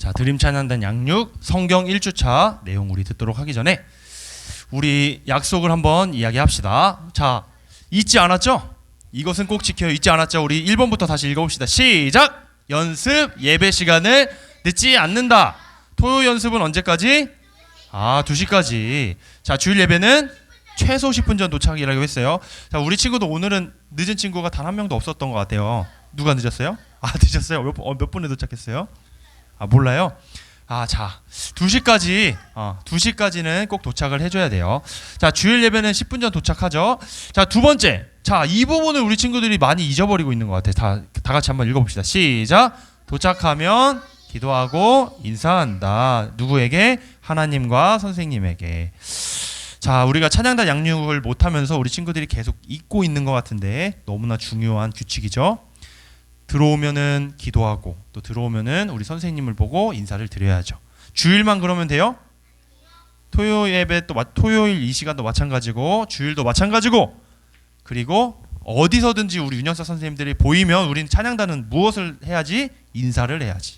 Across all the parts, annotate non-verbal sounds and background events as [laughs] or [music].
자, 드림 찬양단 양육 성경 1주차 내용 우리 듣도록 하기 전에 우리 약속을 한번 이야기합시다. 자, 잊지 않았죠? 이것은 꼭 지켜요. 잊지 않았죠? 우리 1번부터 다시 읽어봅시다. 시작! 연습 예배 시간을 늦지 않는다. 토요 연습은 언제까지? 아, 2시까지. 자, 주일 예배는 최소 10분 전 도착이라고 했어요. 자, 우리 친구도 오늘은 늦은 친구가 단 한 명도 없었던 것 같아요. 누가 늦었어요? 아, [laughs] 늦었어요. 몇, 분- 어, 몇 분에 도착했어요? 아, 몰라요. 아, 자, 2시까지 어, 2시까지는 꼭 도착을 해 줘야 돼요. 자, 주일 예배는 10분 전 도착하죠. 자, 두 번째. 자, 이 부분을 우리 친구들이 많이 잊어버리고 있는 것 같아요. 다, 다 같이 한번 읽어 봅시다. 시작. 도착하면 기도하고 인사한다. 누구에게? 하나님과 선생님에게. 자, 우리가 찬양단 양육을 못 하면서 우리 친구들이 계속 잊고 있는 것 같은데 너무나 중요한 규칙이죠. 들어오면은 기도하고 또 들어오면은 우리 선생님을 보고 인사를 드려야죠. 주일만 그러면 돼요? 토요 예배 또 마- 토요일 이 시간도 마찬가지고 주일도 마찬가지고 그리고 어디서든지 우리 윤영사 선생님들이 보이면 우리는 찬양단은 무엇을 해야지? 인사를 해야지.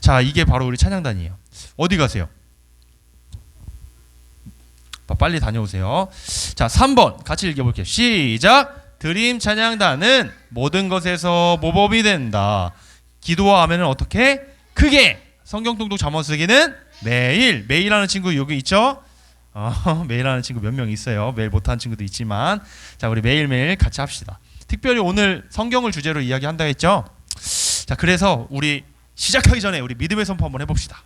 자, 이게 바로 우리 찬양단이에요. 어디 가세요? 빠- 빨리 다녀오세요. 자, 3번 같이 읽어볼게요. 시작. 드림 찬양단은 모든 것에서 모범이 된다. 기도와 하면은 어떻게? 크게. 성경 통독 잠언 쓰기는 매일. 매일 하는 친구 여기 있죠? 어, [laughs] 매일 하는 친구 몇 명 있어요. 매일 못하는 친구도 있지만 자 우리 매일매일 같이 합시다. 특별히 오늘 성경을 주제로 이야기한다 했죠? 자 그래서 우리 시작하기 전에 우리 믿음의 선포 한번 해봅시다.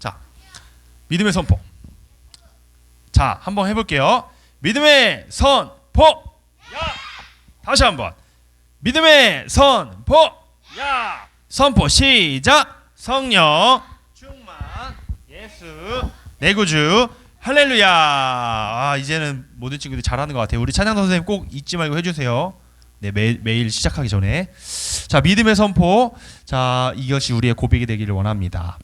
자 믿음의 선포. 자 한번 해볼게요. 믿음의 선포. 야. 다시 한번. 믿음의 선포. 야. 선포 시작. 성령 충만 예수 내 구주 할렐루야. 아, 이제는 모든 친구들이 잘하는 것 같아요. 우리 찬양 선생님 꼭 잊지 말고 해주세요. 네 매, 매일 시작하기 전에 자 믿음의 선포 자 이것이 우리의 고백이 되기를 원합니다.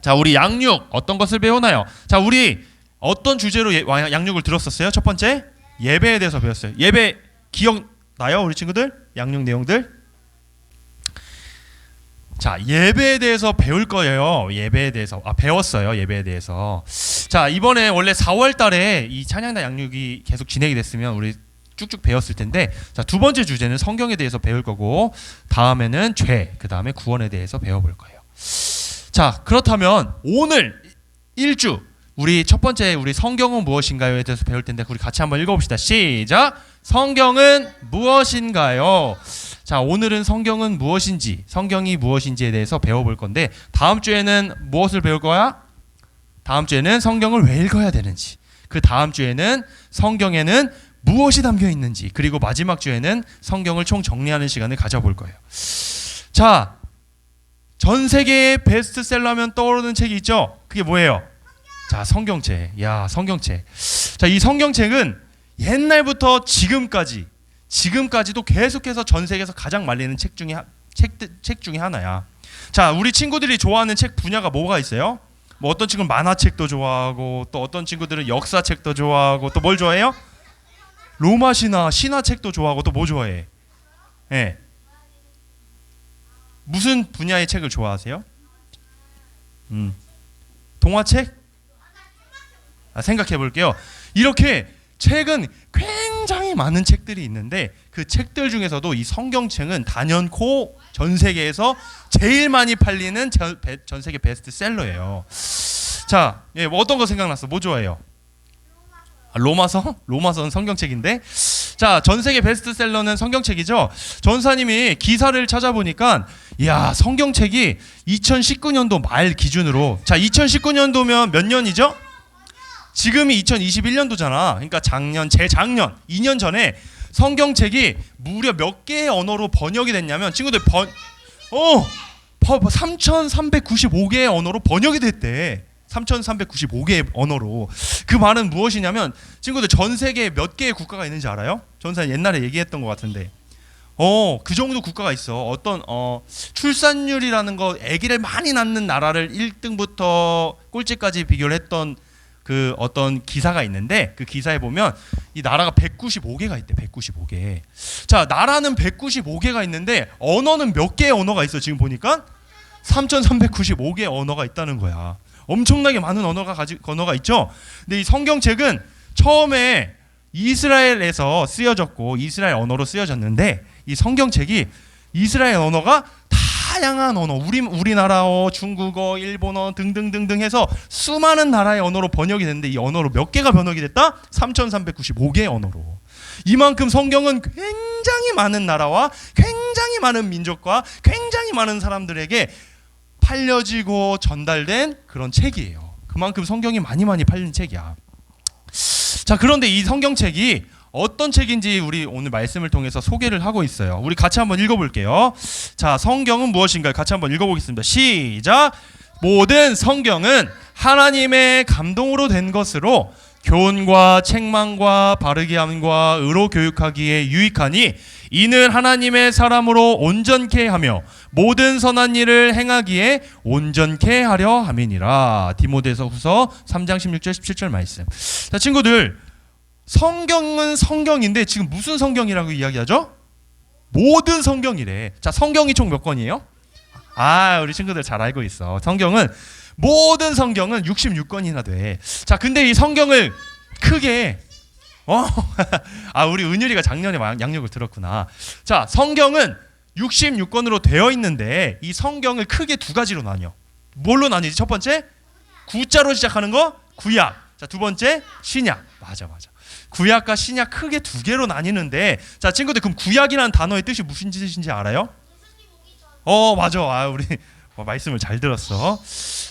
자 우리 양육 어떤 것을 배우나요? 자 우리 어떤 주제로 예- 와- 양육을 들었었어요? 첫 번째 예배에 대해서 배웠어요. 예배 기억 나요 우리 친구들 양육 내용들? 자 예배에 대해서 배울 거예요. 예배에 대해서 아 배웠어요. 예배에 대해서 자 이번에 원래 4월달에 이 찬양단 양육이 계속 진행이 됐으면 우리 쭉쭉 배웠을 텐데 자 두 번째 주제는 성경에 대해서 배울 거고 다음에는 죄, 그 다음에 구원에 대해서 배워볼 거예요. 자 그렇다면 오늘 일주 우리 첫 번째 우리 성경은 무엇인가요에 대해서 배울 텐데 우리 같이 한번 읽어봅시다. 시작. 성경은 무엇인가요? 자 오늘은 성경은 무엇인지 성경이 무엇인지에 대해서 배워볼 건데 다음 주에는 무엇을 배울 거야? 다음 주에는 성경을 왜 읽어야 되는지 그 다음 주에는 성경에는 무엇이 담겨 있는지 그리고 마지막 주에는 성경을 총 정리하는 시간을 가져볼 거예요. 자, 전 세계의 베스트셀러면 떠오르는 책이 있죠. 그게 뭐예요? 자, 성경책. 야, 성경책. 자, 이 성경책은 옛날부터 지금까지 지금까지도 계속해서 전 세계에서 가장 말리는 책 중에 하- 책, 책 중에 하나야. 자, 우리 친구들이 좋아하는 책 분야가 뭐가 있어요? 뭐 어떤 친구는 만화책도 좋아하고 또 어떤 친구들은 역사책도 좋아하고 또 뭘 좋아해요? 로마 신화 신화책도 좋아하고 또 뭐 좋아해? 예. 무슨 분야의 책을 좋아하세요? 음. 동화책? 아, 생각해 볼게요. 이렇게 책은 굉장히 많은 책들이 있는데 그 책들 중에서도 이 성경책은 단연코 전 세계에서 제일 많이 팔리는 전, 세계 베스트셀러예요. 자, 예, 뭐 어떤 거 생각났어? 뭐 좋아해요? 아, 로마서? 로마서는 성경책인데. 자, 전 세계 베스트셀러는 성경책이죠. 전사님이 기사를 찾아보니까 야, 성경책이 2019년도 말 기준으로 자, 2019년도면 몇 년이죠? 지금이 2021년도잖아. 그러니까 작년, 재작년, 2년 전에 성경책이 무려 몇 개의 언어로 번역이 됐냐면 친구들 번 어, 3,395개의 언어로 번역이 됐대. 3,395개의 언어로. 그 말은 무엇이냐면 친구들 전 세계에 몇 개의 국가가 있는지 알아요? 전사 옛날에 얘기했던 것 같은데. 어, 그 정도 국가가 있어. 어떤 어 출산율이라는 거 아기를 많이 낳는 나라를 1등부터 꼴찌까지 비교를 했던 그 어떤 기사가 있는데 그 기사에 보면 이 나라가 195개가 있대. 195개. 자, 나라는 195개가 있는데 언어는 몇 개의 언어가 있어 지금 보니까 3,395개 언어가 있다는 거야. 엄청나게 많은 언어가 가지 언어가 있죠. 근데 이 성경책은 처음에 이스라엘에서 쓰여졌고 이스라엘 언어로 쓰여졌는데 이 성경책이 이스라엘 언어가 다양한 언어, 우리 우리나라어, 중국어, 일본어 등등등등 해서 수많은 나라의 언어로 번역이 됐는데 이 언어로 몇 개가 번역이 됐다? 3,395개의 언어로. 이만큼 성경은 굉장히 많은 나라와 굉장히 많은 민족과 굉장히 많은 사람들에게 팔려지고 전달된 그런 책이에요. 그만큼 성경이 많이 많이 팔린 책이야. 자, 그런데 이 성경책이 어떤 책인지 우리 오늘 말씀을 통해서 소개를 하고 있어요. 우리 같이 한번 읽어볼게요. 자, 성경은 무엇인가요? 같이 한번 읽어보겠습니다. 시작. 모든 성경은 하나님의 감동으로 된 것으로 교훈과 책망과 바르게 함과 의로 교육하기에 유익하니 이는 하나님의 사람으로 온전케 하며 모든 선한 일을 행하기에 온전케 하려 함이니라. 디모데서 후서 3장 16절 17절 말씀. 자, 친구들 성경은 성경인데 지금 무슨 성경이라고 이야기하죠? 모든 성경이래. 자, 성경이 총 몇 권이에요? 아, 우리 친구들 잘 알고 있어. 성경은 모든 성경은 66권이나 돼. 자, 근데 이 성경을 크게 어? [laughs] 아, 우리 은율이가 작년에 막 양력을 들었구나. 자, 성경은 66권으로 되어 있는데 이 성경을 크게 두 가지로 나뉘어. 뭘로 나뉘지? 첫 번째 구자로 시작하는 거 구약. 자, 두 번째 신약. 맞아, 맞아. 구약과 신약 크게 두 개로 나뉘는데 자, 친구들 그럼 구약이라는 단어의 뜻이 무슨 뜻인지 알아요? 어, 맞아. 아, 우리 [laughs] 어, 말씀을 잘 들었어.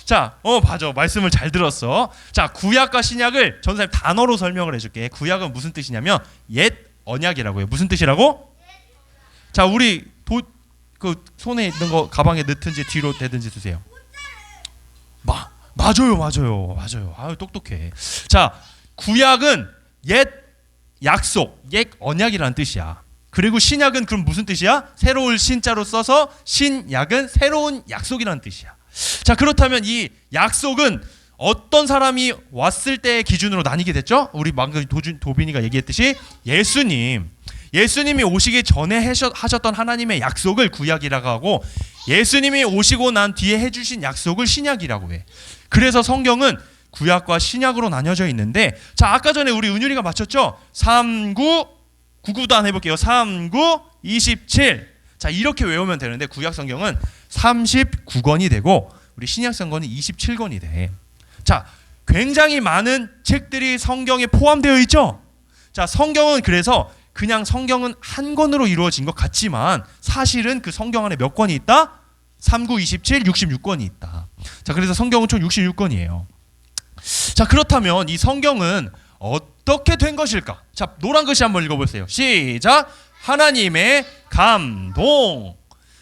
자, 어, 맞아. 말씀을 잘 들었어. 자, 구약과 신약을 전사님 단어로 설명을 해줄게. 구약은 무슨 뜻이냐면 옛 언약이라고 해요. 무슨 뜻이라고? 자, 우리 도, 그 손에 있는 거 가방에 넣든지 뒤로 대든지 두세요. 마, 맞아요, 맞아요, 맞아요. 아유 똑똑해. 자, 구약은 옛 약속, 옛 언약이라는 뜻이야. 그리고 신약은 그럼 무슨 뜻이야? 새로운 신자로 써서 신약은 새로운 약속이라는 뜻이야. 자, 그렇다면 이 약속은 어떤 사람이 왔을 때 기준으로 나뉘게 됐죠? 우리 방금 도준, 도빈이가 얘기했듯이 예수님. 예수님이 오시기 전에 하셨, 하셨던 하나님의 약속을 구약이라고 하고 예수님이 오시고 난 뒤에 해주신 약속을 신약이라고 해. 그래서 성경은 구약과 신약으로 나뉘어져 있는데 자 아까 전에 우리 은율이가 맞췄죠? 39 99도 안 해볼게요. 39 27. 자 이렇게 외우면 되는데 구약 성경은 39권이 되고 우리 신약 성경은 27권이 돼. 자 굉장히 많은 책들이 성경에 포함되어 있죠. 자 성경은 그래서 그냥 성경은 한 권으로 이루어진 것 같지만 사실은 그 성경 안에 몇 권이 있다? 39, 27, 66권이 있다. 자 그래서 성경은 총 66권이에요. 자 그렇다면 이 성경은 어떻게 된 것일까? 자 노란 글씨 한번 읽어보세요. 시작. 하나님의 감동.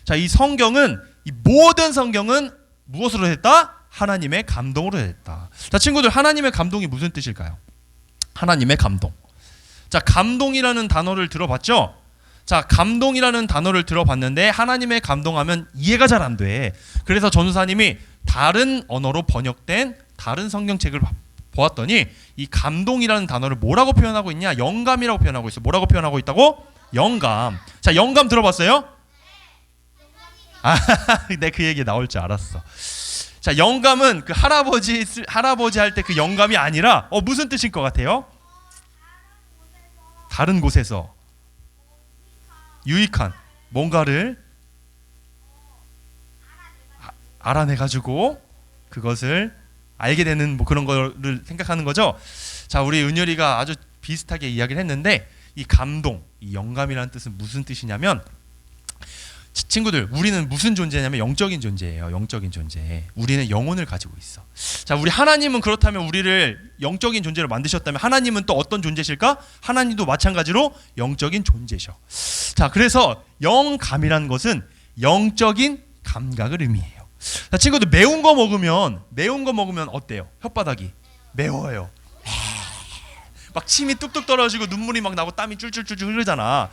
자 이 성경은 이 모든 성경은 무엇으로 됐다? 하나님의 감동으로 됐다. 자 친구들 하나님의 감동이 무슨 뜻일까요? 하나님의 감동. 자 감동이라는 단어를 들어봤죠? 자 감동이라는 단어를 들어봤는데 하나님의 감동하면 이해가 잘 안 돼. 그래서 전사님이 다른 언어로 번역된 다른 성경책을 보았더니 이 감동이라는 단어를 뭐라고 표현하고 있냐? 영감이라고 표현하고 있어. 뭐라고 표현하고 있다고? 영감. 자, 영감 들어봤어요? 아, [laughs] 내 그 얘기 나올 줄 알았어. 자, 영감은 그 할아버지 할아버지 할 때 그 영감이 아니라 어 무슨 뜻일 것 같아요? 다른 곳에서 유익한 뭔가를 아, 알아내 가지고 그것을 알게 되는 뭐 그런 거를 생각하는 거죠. 자, 우리 은열이가 아주 비슷하게 이야기를 했는데 이 감동, 이 영감이라는 뜻은 무슨 뜻이냐면 친구들, 우리는 무슨 존재냐면 영적인 존재예요. 영적인 존재. 우리는 영혼을 가지고 있어. 자, 우리 하나님은 그렇다면 우리를 영적인 존재로 만드셨다면 하나님은 또 어떤 존재실까? 하나님도 마찬가지로 영적인 존재셔. 자, 그래서 영감이라는 것은 영적인 감각을 의미해요. 자, 친구들 매운 거 먹으면 매운 거 먹으면 어때요? 혓바닥이 매워요. 막 침이 뚝뚝 떨어지고 눈물이 막 나고 땀이 쫄쫄쫄쫄 흐르잖아.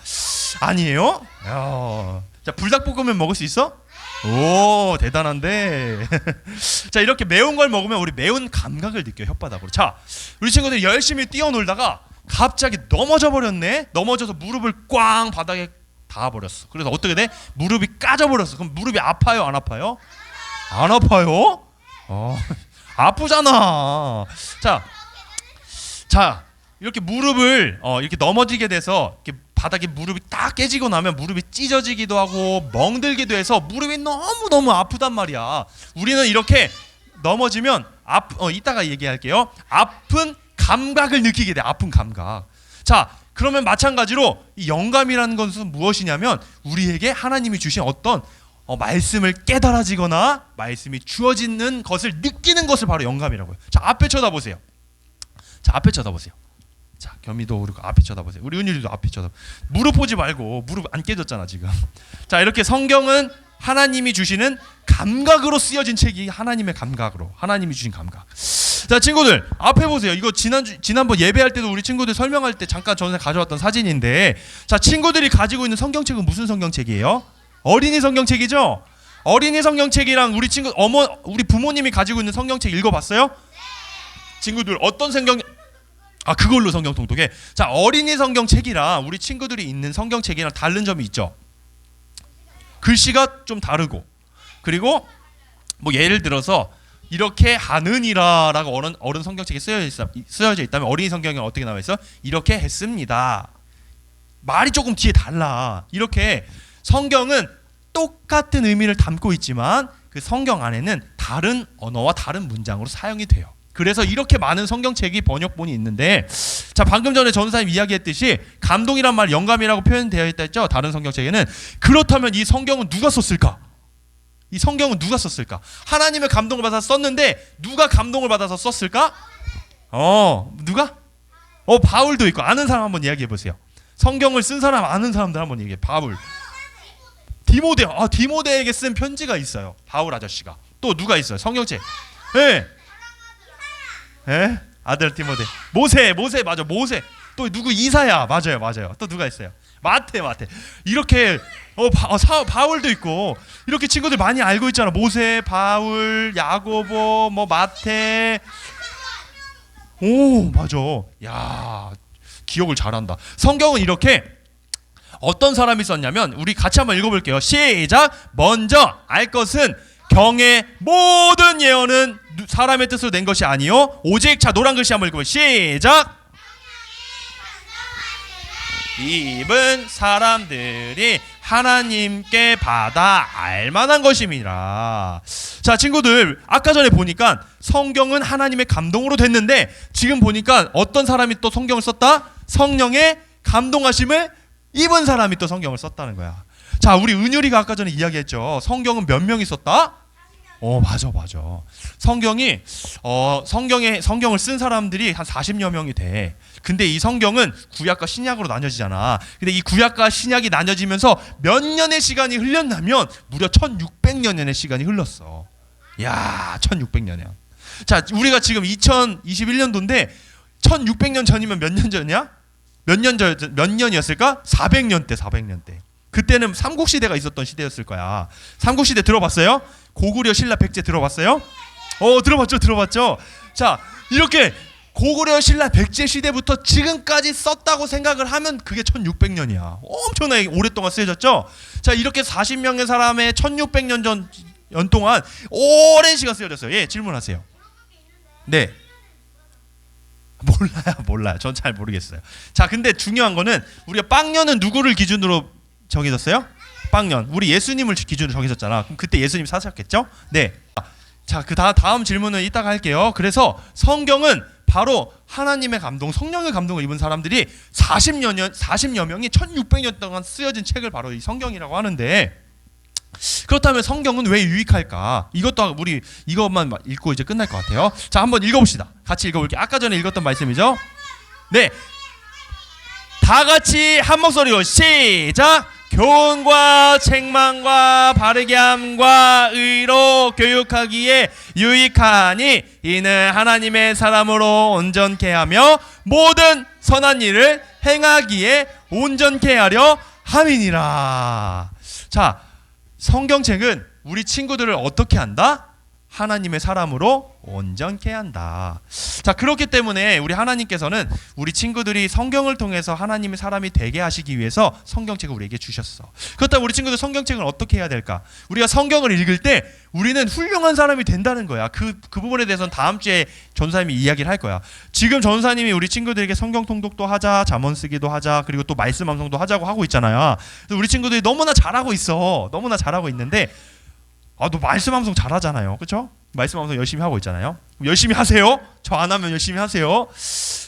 아니에요? 야. 자, 불닭볶음면 먹을 수 있어? 오, 대단한데. [laughs] 자, 이렇게 매운 걸 먹으면 우리 매운 감각을 느껴 혓바닥으로. 자, 우리 친구들이 열심히 뛰어놀다가 갑자기 넘어져 버렸네. 넘어져서 무릎을 꽝 바닥에 닿아 버렸어. 그래서 어떻게 돼? 무릎이 까져 버렸어. 그럼 무릎이 아파요, 안 아파요? 안 아파요? 어, [laughs] 아프잖아. 자, 자 이렇게 무릎을 어, 이렇게 넘어지게 돼서 이렇게 바닥에 무릎이 딱 깨지고 나면 무릎이 찢어지기도 하고 멍들기도 해서 무릎이 너무 너무 아프단 말이야. 우리는 이렇게 넘어지면 아, 어, 이따가 얘기할게요. 아픈 감각을 느끼게 돼. 아픈 감각. 자, 그러면 마찬가지로 이 영감이라는 것은 무엇이냐면 우리에게 하나님이 주신 어떤 어, 말씀을 깨달아지거나 말씀이 주어지는 것을 느끼는 것을 바로 영감이라고요. 자, 앞에 쳐다보세요. 자, 앞에 쳐다보세요. 자, 겸이도 그리고 앞에 쳐다보세요. 우리 은율이도 앞에 쳐다. 무릎 보지 말고 무릎 안 깨졌잖아 지금. [laughs] 자, 이렇게 성경은 하나님이 주시는 감각으로 쓰여진 책이 하나님의 감각으로 하나님이 주신 감각. 자, 친구들 앞에 보세요. 이거 지난 주 지난번 예배할 때도 우리 친구들 설명할 때 잠깐 전에 가져왔던 사진인데, 자, 친구들이 가지고 있는 성경책은 무슨 성경책이에요? 어린이 성경책이죠. 어린이 성경책이랑 우리 친구 어머 우리 부모님이 가지고 있는 성경책 읽어봤어요? 친구들 어떤 성경 아 그걸로 성경 통독해. 자 어린이 성경책이랑 우리 친구들이 있는 성경책이랑 다른 점이 있죠. 글씨가 좀 다르고 그리고 뭐 예를 들어서 이렇게 하느니라라고 어른 어른 성경책에 쓰여 있, 쓰여져 있다면 어린이 성경에 어떻게 나와 있어? 이렇게 했습니다. 말이 조금 뒤에 달라. 이렇게 성경은 똑같은 의미를 담고 있지만 그 성경 안에는 다른 언어와 다른 문장으로 사용이 돼요. 그래서 이렇게 많은 성경책이 번역본이 있는데 자 방금 전에 전사님 이야기했듯이 감동이란 말 영감이라고 표현되어 있다 했죠? 다른 성경책에는. 그렇다면 이 성경은 누가 썼을까? 이 성경은 누가 썼을까? 하나님의 감동을 받아서 썼는데 누가 감동을 받아서 썼을까? 어 누가? 어 바울도 있고 아는 사람 한번 이야기해 보세요. 성경을 쓴 사람 아는 사람들 한번 얘기해. 바울 디모데 아 디모데에게 쓴 편지가 있어요 바울 아저씨가 또 누가 있어요 성경책 예 예? 아들 디모데. 모세, 모세 맞아. 모세. 또 누구 이사야. 맞아요. 맞아요. 또 누가 있어요? 마태, 마태. 이렇게 어, 바, 어, 사, 바울도 있고 이렇게 친구들 많이 알고 있잖아. 모세, 바울, 야고보, 뭐 마태. 오, 맞아. 야, 기억을 잘한다. 성경은 이렇게 어떤 사람이 썼냐면 우리 같이 한번 읽어볼게요. 시작. 먼저 알 것은 경의 모든 예언은 누- 사람의 뜻으로 낸 것이 아니요 오직 자 노란 글씨 한번 읽어봐요. 시작. 입은 사람들이 하나님께 받아 알만한 것임이라. 자, 친구들, 아까 전에 보니까 성경은 하나님의 감동으로 됐는데 지금 보니까 어떤 사람이 또 성경을 썼다? 성령의 감동하심을 입은 사람이 또 성경을 썼다는 거야. 자, 우리 은율이가 아까 전에 이야기했죠. 성경은 몇 명이 썼다? 어, 맞아, 맞아. 성경이 어, 성경에 성경을 쓴 사람들이 한 40여 명이 돼. 근데 이 성경은 구약과 신약으로 나뉘어지잖아. 근데 이 구약과 신약이 나뉘어지면서 몇 년의 시간이 흘렸냐면 무려 1600년의 시간이 흘렀어. 야, 1600년이야. 자, 우리가 지금 2021년도인데 1600년 전이면 몇 년 전이야? 몇 년 전, 몇 년이었을까? 400년 때, 400년 때. 그때는 삼국 시대가 있었던 시대였을 거야. 삼국 시대 들어봤어요? 고구려 신라 백제 들어봤어요? 어, 들어봤죠, 들어봤죠. 자, 이렇게 고구려 신라 백제 시대부터 지금까지 썼다고 생각을 하면 그게 1600년이야. 엄청나게 오랫동안 쓰여졌죠. 자, 이렇게 40명의 사람의 1600년 전 연 동안 오랜 시간 쓰여졌어요. 예, 질문하세요. 네. 몰라요, 몰라요. 전 잘 모르겠어요. 자, 근데 중요한 거는 우리가 빵년은 누구를 기준으로 정해졌어요? 빵년. 우리 예수님을 기준으로 정해졌잖아. 그럼 그때 예수님 사셨겠죠? 네. 자, 그 다, 다음 질문은 이따가 할게요. 그래서 성경은 바로 하나님의 감동, 성령의 감동을 입은 사람들이 40여 년, 40여 명이 1600년 동안 쓰여진 책을 바로 이 성경이라고 하는데 그렇다면 성경은 왜 유익할까? 이것도 우리 이것만 읽고 이제 끝날 것 같아요. 자, 한번 읽어봅시다. 같이 읽어볼게요. 아까 전에 읽었던 말씀이죠? 네. 다 같이 한 목소리로 시작. 교훈과 책망과 바르게 함과 의로 교육하기에 유익하니 이는 하나님의 사람으로 온전케 하며 모든 선한 일을 행하기에 온전케 하려 함이니라. 자, 성경책은 우리 친구들을 어떻게 한다? 하나님의 사람으로 온전케 한다. 자, 그렇기 때문에 우리 하나님께서는 우리 친구들이 성경을 통해서 하나님의 사람이 되게 하시기 위해서 성경책을 우리에게 주셨어. 그렇다면 우리 친구들 성경책을 어떻게 해야 될까? 우리가 성경을 읽을 때 우리는 훌륭한 사람이 된다는 거야. 그, 그 부분에 대해서는 다음 주에 전사님이 이야기를 할 거야. 지금 전사님이 우리 친구들에게 성경 통독도 하자, 잠언 쓰기도 하자, 그리고 또 말씀 암송도 하자고 하고 있잖아요. 우리 친구들이 너무나 잘하고 있어. 너무나 잘하고 있는데 아, 너 말씀 암송 잘하잖아요. 그렇죠? 말씀 암송 열심히 하고 있잖아요. 열심히 하세요. 저 안 하면 열심히 하세요.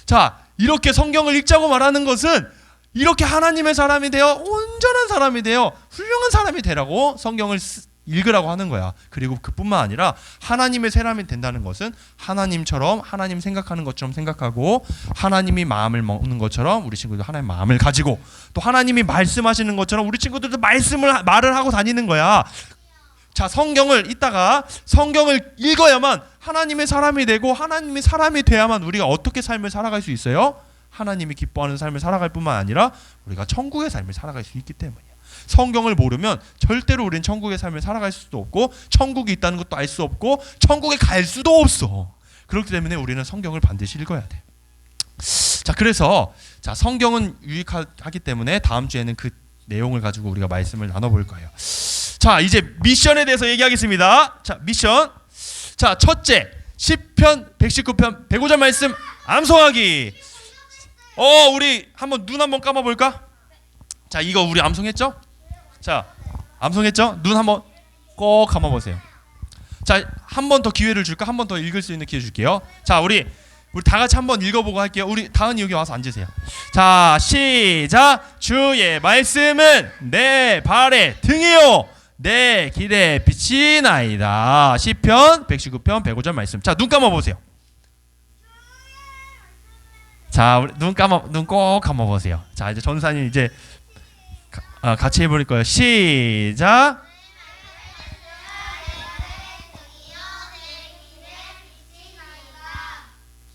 자, 이렇게 성경을 읽자고 말하는 것은 이렇게 하나님의 사람이 되어 온전한 사람이 되어 훌륭한 사람이 되라고 성경을 쓰- 읽으라고 하는 거야. 그리고 그뿐만 아니라 하나님의 사람이 된다는 것은 하나님처럼 하나님 생각하는 것처럼 생각하고 하나님이 마음을 먹는 것처럼 우리 친구들 하나님 마음을 가지고 또 하나님이 말씀하시는 것처럼 우리 친구들도 말씀을 하- 말을 하고 다니는 거야. 자, 성경을 이따가 성경을 읽어야만 하나님의 사람이 되고 하나님의 사람이 돼야만 우리가 어떻게 삶을 살아갈 수 있어요? 하나님이 기뻐하는 삶을 살아갈 뿐만 아니라 우리가 천국의 삶을 살아갈 수 있기 때문이야. 성경을 모르면 절대로 우리는 천국의 삶을 살아갈 수도 없고 천국이 있다는 것도 알 수 없고 천국에 갈 수도 없어. 그렇기 때문에 우리는 성경을 반드시 읽어야 돼. 자, 그래서 자, 성경은 유익하기 때문에 다음 주에는 그 내용을 가지고 우리가 말씀을 나눠 볼 거예요. 자, 이제 미션에 대해서 얘기하겠습니다. 자, 미션. 자, 첫째. 10편, 119편, 105절 말씀 암송하기. 어, 우리 한번 눈 한번 감아 볼까? 자, 이거 우리 암송했죠? 자, 암송했죠? 눈 한번 꼭 감아 보세요. 자, 한 번 더 기회를 줄까? 한 번 더 읽을 수 있는 기회 줄게요. 자, 우리 우리 다 같이 한번 읽어보고 할게요. 우리 다은이 여기 와서 앉으세요. 자, 시작. 주의 말씀은 내 발의 등이요. 내 길의 빛이 나이다. 시편 119편 105절 말씀. 자, 눈 감아 보세요. 자, 눈 감아 눈 꼭 감아 보세요. 자, 이제 전사님 이제 가, 아, 같이 해볼 거예요. 시작.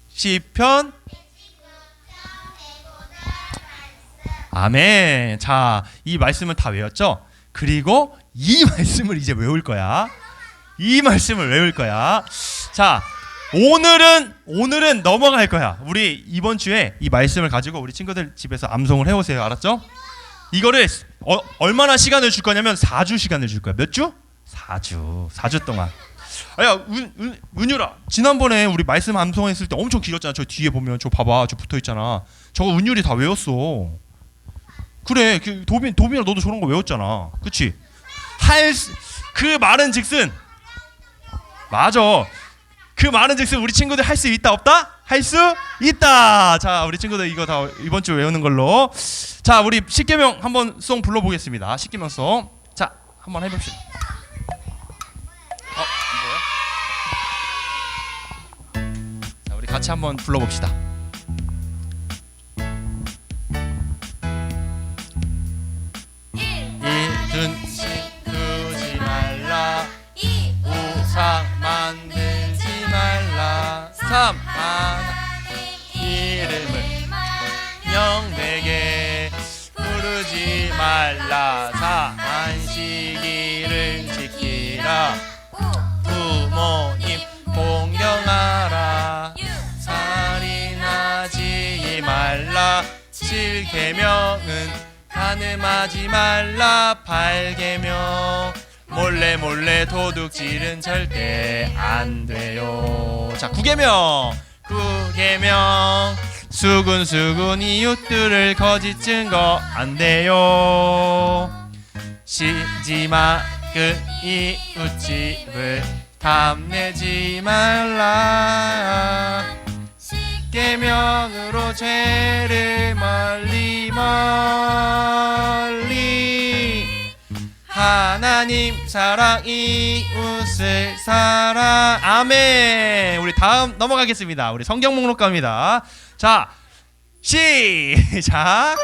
시편 아멘. 자, 이 말씀을 다 외웠죠? 그리고 이 [laughs] 말씀을 이제 외울 거야. 이 말씀을 외울 거야. 자, 오늘은 오늘은 넘어갈 거야. 우리 이번 주에 이 말씀을 가지고 우리 친구들 집에서 암송을 해 오세요. 알았죠? 이거를 어, 얼마나 시간을 줄 거냐면 4주 시간을 줄 거야. 몇 주? 4주. 4주 동안. 아야, 은, 은, 은유라. 지난번에 우리 말씀 암송했을 때 엄청 길었잖아. 저 뒤에 보면 저 봐봐. 저 붙어 있잖아. 저거 은율이 다 외웠어. 그래. 그 도빈 도빈아 너도 저런 거 외웠잖아. 그치 할 그 말은 즉슨 맞아. 그 말은 즉슨 우리 친구들 할 수 있다 없다? 할 수 있다. 자, 우리 친구들 이거 다 이번 주 외우는 걸로. 자, 우리 십계명 한번 송 불러 보겠습니다. 십계명 송. 자, 한번 해 봅시다. 어, 뭐야? 자, 우리 같이 한번 불러 봅시다. 계명은 가늠하지 말라 팔계명 몰래 몰래 도둑질은 절대 안 돼요. 자 구계명 구계명. 수근수근 이웃들을 거짓 증거 안 돼요. 시지마 그 이웃집을 탐내지 말라. 십계명으로 죄를 멀리 멀리. 하나님 사랑 이웃을 사랑 아멘. 우리 다음 넘어가겠습니다. 우리 성경 목록 갑니다. 자 시작.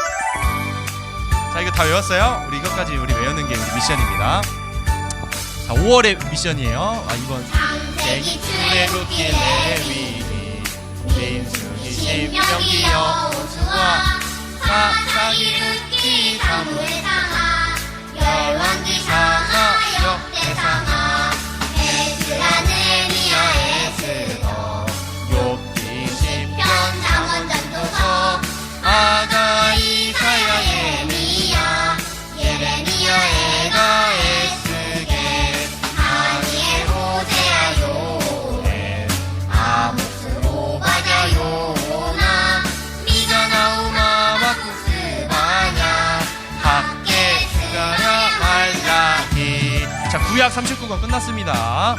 자 이거 다 외웠어요? 우리 이것까지 우리 외우는 게 우리 미션입니다. 자 5월의 미션이에요. 아 이번 생기 출애굽기 레위기 민수기 신명기 여호수아 사사기 묵기 사무엘 상하 열왕기 상하 역대 상하 에스라 네미야 에스더 욕기 십편 장원전 도서. 아가 구약 39가 끝났습니다.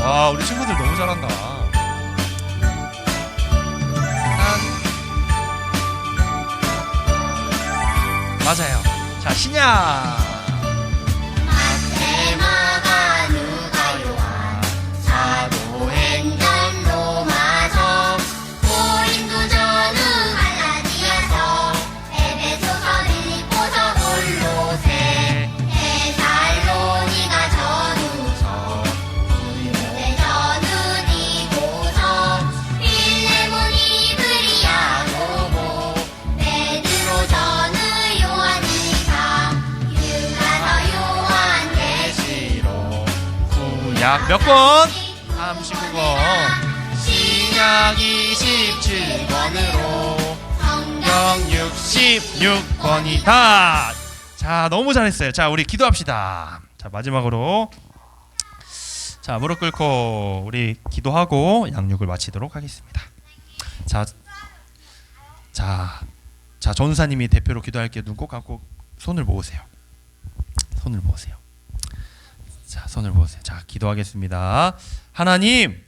와, 우리 친구들 너무 잘한다. 한- 맞아요. 자, 신약. 구약 몇 권? 39권. 신약 27권으로 성경 영 66권이다. 자, 너무 잘했어요. 자, 우리 기도합시다. 자, 마지막으로 자, 무릎 꿇고 우리 기도하고 양육을 마치도록 하겠습니다. 자, 자, 자, 전사님이 대표로 기도할게요. 눈 꼭 감고 손을 모으세요. 손을 모으세요. 자, 손을 모으세요. 자, 기도하겠습니다. 하나님,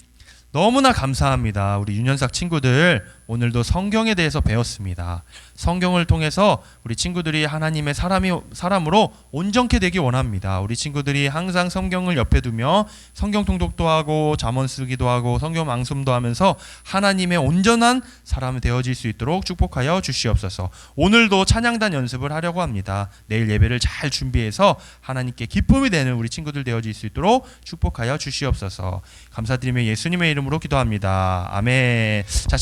너무나 감사합니다. 우리 윤현삭 친구들 오늘도 성경에 대해서 배웠습니다. 성경을 통해서 우리 친구들이 하나님의 사람이 사람으로 온전케 되기 원합니다. 우리 친구들이 항상 성경을 옆에 두며 성경 통독도 하고 잠언 쓰기도 하고 성경 망숨도 하면서 하나님의 온전한 사람이 되어질 수 있도록 축복하여 주시옵소서. 오늘도 찬양단 연습을 하려고 합니다. 내일 예배를 잘 준비해서 하나님께 기쁨이 되는 우리 친구들 되어질 수 있도록 축복하여 주시옵소서. 감사드리며 예수님의 이름으로 기도합니다. 아멘. 자,